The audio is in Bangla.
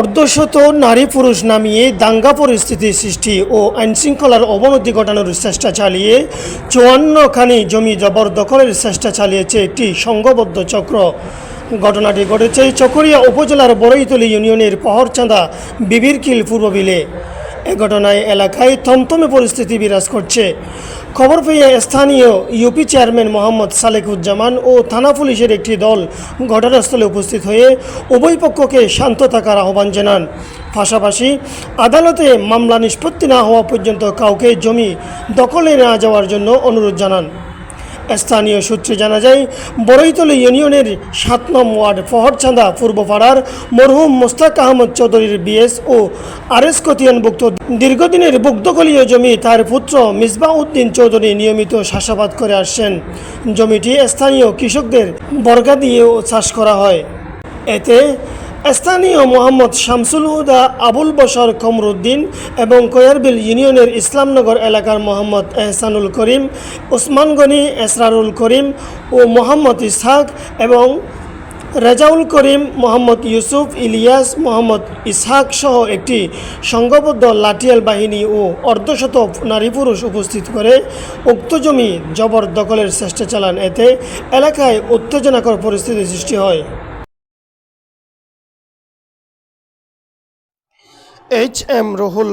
অর্ধশত নারী পুরুষ নামিয়ে দাঙ্গা পরিস্থিতি সৃষ্টি ও আইনশৃঙ্খলার অবনতি ঘটানোর চেষ্টা চালিয়ে চুয়ান্নখানি জমি জবরদখলের চেষ্টা চালিয়েছে একটি সংঘবদ্ধ চক্র। ঘটনাটি ঘটেছে চকরিয়া উপজেলার বড়ইতলি ইউনিয়নের পহরচাঁদা বিবিরকিল পূর্ব বিলে। এ ঘটনায় এলাকায় থমথমে পরিস্থিতি বিরাজ করছে। খবর পেয়ে স্থানীয় ইউপি চেয়ারম্যান মোহাম্মদ সালেকুজ্জামান ও থানা পুলিশের একটি দল ঘটনাস্থলে উপস্থিত হয়ে উভয় পক্ষকে শান্ত থাকার আহ্বান জানান। পাশাপাশি আদালতে মামলা নিষ্পত্তি না হওয়া পর্যন্ত কাউকে জমি দখলে না যাওয়ার জন্য অনুরোধ জানান। স্থানীয় সূত্রে জানা যায়, বড়ইতলী ইউনিয়নের সাত নম ওয়ার্ড ফহরচাঁদা পূর্বপাড়ার মরহুম মোস্তাক আহমদ চৌধুরীর বিএস ও আরএস কতিয়ানভুক্ত দীর্ঘদিনের বুগ্ধকলীয় জমি তার পুত্র মিসবাহ উদ্দিন চৌধুরী নিয়মিত চাষাবাদ করে আসছেন। জমিটি স্থানীয় কৃষকদের বর্গা দিয়েও চাষ করা হয়। এতে স্থানীয় মোহাম্মদ শামসুল হুদা, আবুল বশর কমরুদ্দিন এবং কয়ারবিল ইউনিয়নের ইসলামনগর এলাকার মোহাম্মদ এহসানুল করিম, ওসমান গনি, এসরারুল করিম ও মোহাম্মদ ইসহাক এবং রেজাউল করিম, মোহাম্মদ ইউসুফ, ইলিয়াস, মোহাম্মদ ইসহাক সহ একটি সংঘবদ্ধ লাঠিয়াল বাহিনী ও অর্ধশত নারী পুরুষ উপস্থিত করে উক্ত জমি জবরদখলের চেষ্টা চালান। এতে এলাকায় উত্তেজনাকর পরিস্থিতি সৃষ্টি হয়। H M Ruhul